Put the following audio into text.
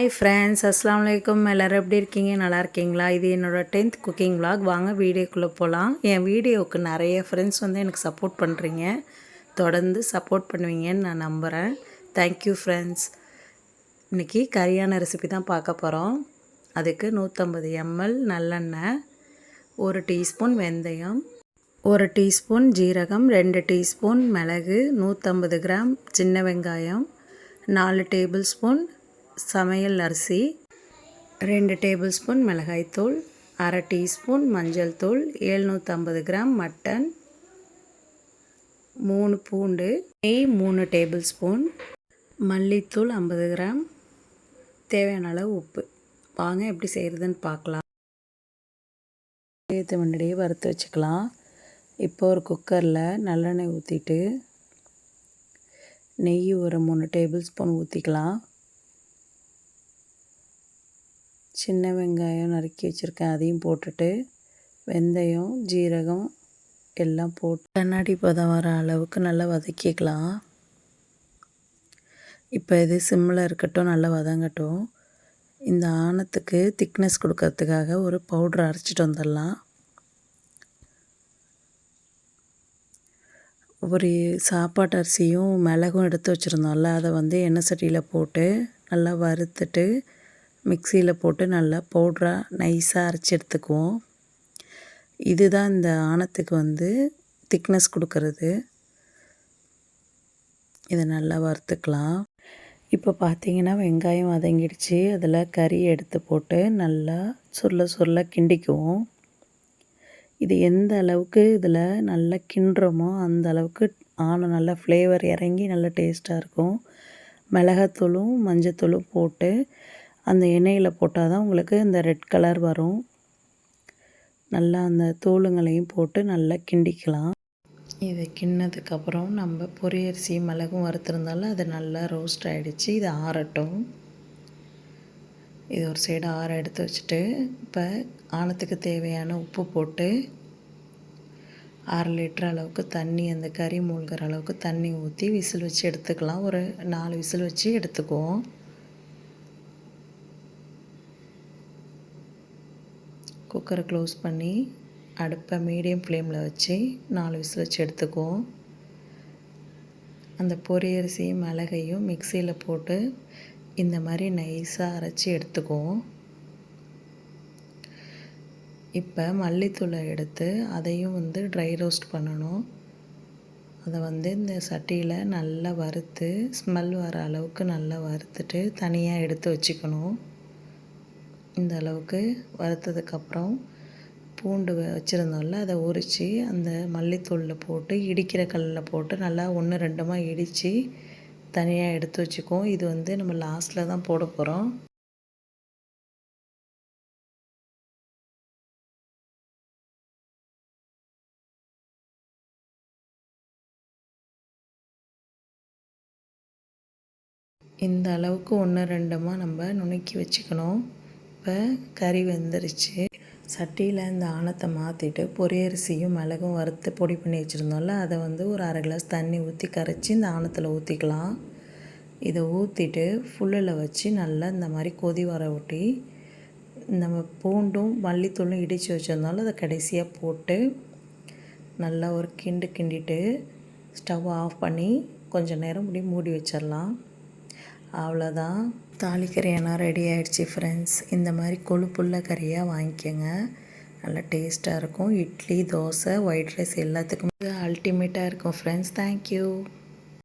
Hi friends அஸ்லாம் வலைக்கம் எல்லோரும் எப்படி இருக்கீங்க? நல்லா இருக்கீங்களா? இது என்னோடய டென்த் குக்கிங் விளாக் வாங்க வீடியோக்குள்ளே போகலாம் என் வீடியோவுக்கு நிறைய ஃப்ரெண்ட்ஸ் வந்து எனக்கு சப்போர்ட் பண்ணுறீங்க தொடர்ந்து சப்போர்ட் பண்ணுவீங்கன்னு நான் நம்புகிறேன் தேங்க்யூ ஃப்ரெண்ட்ஸ் இன்றைக்கி கரியான ரெசிபி தான் பார்க்க போகிறோம் அதுக்கு நூற்றம்பது எம்எல் நல்லெண்ணெய் ஒரு டீஸ்பூன் வெந்தயம் ஒரு டீஸ்பூன் ஜீரகம் ரெண்டு டீஸ்பூன் மிளகு நூற்றம்பது கிராம் சின்ன வெங்காயம் நாலு டேபிள் ஸ்பூன் சமையல் அரிசி ரெண்டு டேபிள் ஸ்பூன் மிளகாய்த்தூள் அரை டீஸ்பூன் மஞ்சள் தூள் ஏழ்நூற்றம்பது கிராம் மட்டன் மூணு பூண்டு நெய் மூணு டேபிள் ஸ்பூன் மல்லித்தூள் ஐம்பது கிராம் தேவையான அளவு உப்பு. வாங்க எப்படி செய்கிறதுன்னு பார்க்கலாம். சேர்த்து முன்னாடியே வறுத்து வச்சுக்கலாம். இப்போ ஒரு குக்கரில் நல்லெண்ணெய் ஊற்றிட்டு நெய் ஒரு மூணு டேபிள் ஸ்பூன் ஊற்றிக்கலாம் சின்ன வெங்காயம் நறுக்கி வச்சுருக்கேன். அதையும் போட்டுட்டு வெந்தயம் ஜீரகம் எல்லாம் போட்டு கண்ணாடி பதம் வர அளவுக்கு நல்லா வதக்கிக்கலாம். இப்போ இது சிம்மில் இருக்கட்டும் நல்லா வதங்கட்டும். இந்த ஆணத்துக்கு திக்னஸ் கொடுக்கறதுக்காக ஒரு பவுட்ரு அரைச்சிட்டு வந்துடலாம். ஒரு சாப்பாட்டு அரிசியும் மிளகும் எடுத்து வச்சுருந்தோம்ல அதை வந்து எண்ணெய் சட்டியில் போட்டு நல்லா வறுத்துட்டு மிக்சியில் போட்டு நல்லா பவுட்ராக நைஸாக அரைச்சி எடுத்துக்குவோம். இதுதான் இந்த ஆணத்துக்கு வந்து திக்னஸ் கொடுக்கறது. இதை நல்லா வறுத்துக்கலாம். இப்போ பார்த்தீங்கன்னா வெங்காயம் வதங்கிடுச்சு. அதில் கறி எடுத்து போட்டு நல்லா சுருள சுருள கிண்டிக்குவோம். இது எந்த அளவுக்கு இதில் நல்லா கிண்டுறோமோ அந்த அளவுக்கு ஆணம் நல்லா ஃப்ளேவர் இறங்கி நல்லா டேஸ்ட்டாக இருக்கும். மிளகாத்தூளும் மஞ்சத்தூளும் போட்டு அந்த எண்ணெயில் போட்டால் தான் உங்களுக்கு இந்த ரெட் கலர் வரும். நல்லா அந்த தூளுங்களையும் போட்டு நல்லா கிண்டிக்கலாம். இதை கிண்ணதுக்கப்புறம் நம்ம பொரியரிசி மிளகும் வறுத்துருந்தாலும் அது நல்லா ரோஸ்ட் ஆகிடுச்சு இது ஆறட்டும். இது ஒரு சைடு ஆற எடுத்து வச்சுட்டு இப்போ ஆழத்துக்கு தேவையான உப்பு போட்டு அரை லிட்டர் அளவுக்கு தண்ணி அந்த கறி மூழ்கிற அளவுக்கு தண்ணி ஊற்றி விசில் வச்சு எடுத்துக்கலாம். ஒரு நாலு விசில் வச்சு எடுத்துக்குவோம். குக்கரை க்ளோஸ் பண்ணி அடுப்பை மீடியம் ஃப்ளேமில் வச்சு நாலு விசில் வச்சு எடுத்துக்குவோம். அந்த பொரியரிசியும் மிளகையும் மிக்சியில் போட்டு இந்த மாதிரி நைஸாக அரைச்சி எடுத்துக்குவோம். இப்போ மல்லித்தூளை எடுத்து அதையும் வந்து ட்ரை ரோஸ்ட் பண்ணணும். அதை வந்து இந்த சட்டியில் நல்லா வறுத்து ஸ்மெல் வர அளவுக்கு நல்லா வறுத்துட்டு தனியாக எடுத்து வச்சுக்கணும். இந்த அளவுக்கு வறுத்ததுக்கப்புறம் பூண்டு வச்சுருந்தோம்ல அதை உரித்து அந்த மல்லித்தூளில் போட்டு இடிக்கிற கல்லில் போட்டு நல்லா ஒன்று ரெண்டுமா இடித்து தனியாக எடுத்து வச்சுக்குவோம். இது வந்து நம்ம லாஸ்ட்டில் தான் போட போகிறோம் இந்த அளவுக்கு ஒன்று ரெண்டுமா நம்ம நுணுக்கி வச்சுக்கணும். இப்போ கறி வெந்துருச்சு. சட்டியில் இந்த ஆணத்தை மாற்றிட்டு பொரியரிசியும் மிளகும் வறுத்து பொடி பண்ணி வச்சுருந்தோம்ல அதை வந்து ஒரு அரை கிளாஸ் தண்ணி ஊற்றி கரைச்சி இந்த ஆணத்தில் ஊற்றிக்கலாம் இதை ஊற்றிட்டு ஃபுல்லில் வச்சு நல்லா இந்த மாதிரி கொதி வர ஊட்டி நம்ம பூண்டும் மல்லித்தூளும் இடித்து வச்சுருந்தாலும் அதை கடைசியாக போட்டு நல்லா ஒரு கிண்டு கிண்டிட்டு ஸ்டவ் ஆஃப் பண்ணி கொஞ்சம் நேரம் முடி மூடி வச்சிடலாம் அவ்வளோதான். தாளிக்கறியெல்லாம் ரெடி ஆகிடுச்சி ஃப்ரெண்ட்ஸ் இந்த மாதிரி கொழுப்புள்ள கறியாக வாங்கிக்கோங்க. நல்லா டேஸ்ட்டாக இருக்கும். இட்லி தோசை ஒயிட் ரைஸ் எல்லாத்துக்கும் அல்டிமேட்டாக இருக்கும் ஃப்ரெண்ட்ஸ் தேங்க்யூ